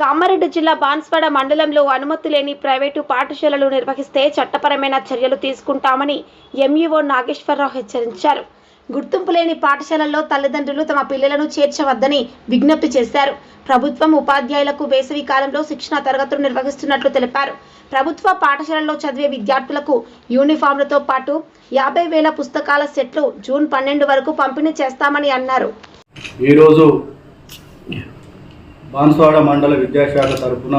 కామారెడ్డి జిల్లా బాన్స్వాడ మండలంలో అనుమతి లేని ప్రైవేటు పాఠశాలలు నిర్వహిస్తే చట్టపరమైన చర్యలు తీసుకుంటామని ఎంఈఓ నాగేశ్వరరావు హెచ్చరించారు. గుర్తింపు లేని పాఠశాలల్లో తల్లిదండ్రులు తమ పిల్లలను చేర్చవద్దని విజ్ఞప్తి చేశారు. ప్రభుత్వం ఉపాధ్యాయులకు వేసవి కాలంలో శిక్షణ తరగతులు నిర్వహిస్తున్నట్లు తెలిపారు. ప్రభుత్వ పాఠశాలల్లో చదివే విద్యార్థులకు యూనిఫామ్లతో పాటు యాభై వేల పుస్తకాల సెట్లు జూన్ పన్నెండు వరకు పంపిణీ చేస్తామని అన్నారు. ఈరోజు బాన్స్వాడ మండల విద్యాశాఖ తరఫున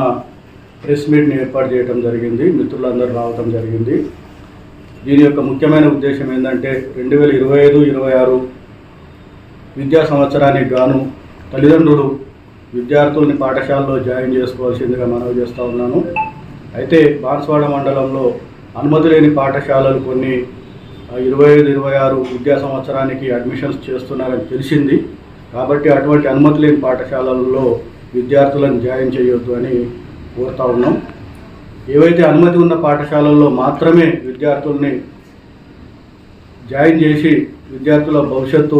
ప్రెస్ మీట్ని ఏర్పాటు చేయడం జరిగింది మిత్రులందరూ రావడం జరిగింది. దీని యొక్క ముఖ్యమైన ఉద్దేశం ఏంటంటే రెండు వేల ఇరవై ఐదు ఇరవై ఆరు విద్యా సంవత్సరానికి గాను తల్లిదండ్రులు విద్యార్థుల్ని పాఠశాలలో జాయిన్ చేసుకోవాల్సిందిగా మనవి చేస్తూ ఉన్నాను. అయితే బాన్స్వాడ మండలంలో అనుమతి లేని పాఠశాలలు కొన్ని ఇరవై ఐదు ఇరవై ఆరు విద్యా సంవత్సరానికి అడ్మిషన్స్ చేస్తున్నారని తెలిసింది. కాబట్టి అటువంటి అనుమతి లేని పాఠశాలల్లో విద్యార్థులను జాయిన్ చేయొద్దు అని కోరుతా ఉన్నాం. ఏవైతే అనుమతి ఉన్న పాఠశాలల్లో మాత్రమే విద్యార్థుల్ని జాయిన్ చేసి విద్యార్థుల భవిష్యత్తు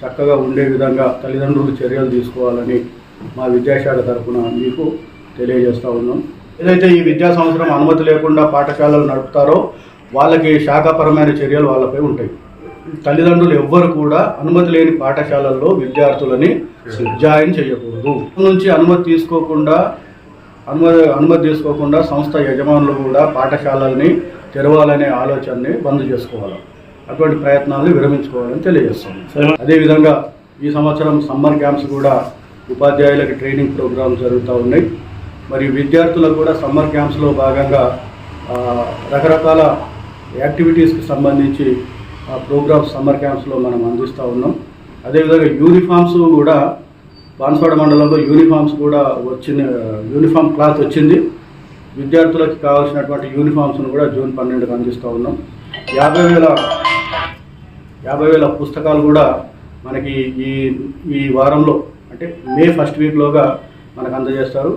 చక్కగా ఉండే విధంగా తల్లిదండ్రులు చర్యలు తీసుకోవాలని మా విద్యాశాఖ తరఫున మీకు తెలియజేస్తూ ఉన్నాం. ఏదైతే ఈ విద్యా సంవత్సరం అనుమతి లేకుండా పాఠశాలలు నడుపుతారో వాళ్ళకి శాఖాపరమైన చర్యలు వాళ్ళపై ఉంటాయి. తల్లిదండ్రులు ఎవ్వరు కూడా అనుమతి లేని పాఠశాలల్లో విద్యార్థులని జాయిన్ చేయకూడదు. నుంచి అనుమతి తీసుకోకుండా అనుమతి అనుమతి తీసుకోకుండా సంస్థ యజమానులు కూడా పాఠశాలల్ని తెరవాలనే ఆలోచనని బంద్ చేసుకోవాలి. అటువంటి ప్రయత్నాలను విరమించుకోవాలని తెలియజేస్తాం అదేవిధంగా ఈ సంవత్సరం సమ్మర్ క్యాంప్స్ కూడా ఉపాధ్యాయులకి ట్రైనింగ్ ప్రోగ్రామ్స్ జరుగుతూ ఉన్నాయి. మరి విద్యార్థులకు కూడా సమ్మర్ క్యాంప్స్లో భాగంగా రకరకాల యాక్టివిటీస్కి సంబంధించి ఆ ప్రోగ్రామ్స్ సమ్మర్ క్యాంప్స్లో మనం అందిస్తూ ఉన్నాం. అదేవిధంగా యూనిఫామ్స్ కూడా బాన్స్వాడ మండలంలో యూనిఫామ్స్ కూడా వచ్చిన యూనిఫామ్ క్లాత్ వచ్చింది. విద్యార్థులకు కావాల్సినటువంటి యూనిఫామ్స్ను కూడా జూన్ పన్నెండుకి అందిస్తూ ఉన్నాం. యాభై వేల యాభై వేల పుస్తకాలు కూడా మనకి ఈ ఈ వారంలో అంటే మే ఫస్ట్ వీక్లోగా మనకు అందజేస్తారు.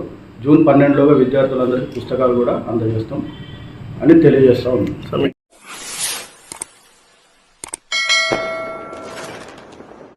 జూన్ పన్నెండులోగా విద్యార్థులందరికీ పుస్తకాలు కూడా అందజేస్తాం అని తెలియజేస్తూ ఉన్నాం.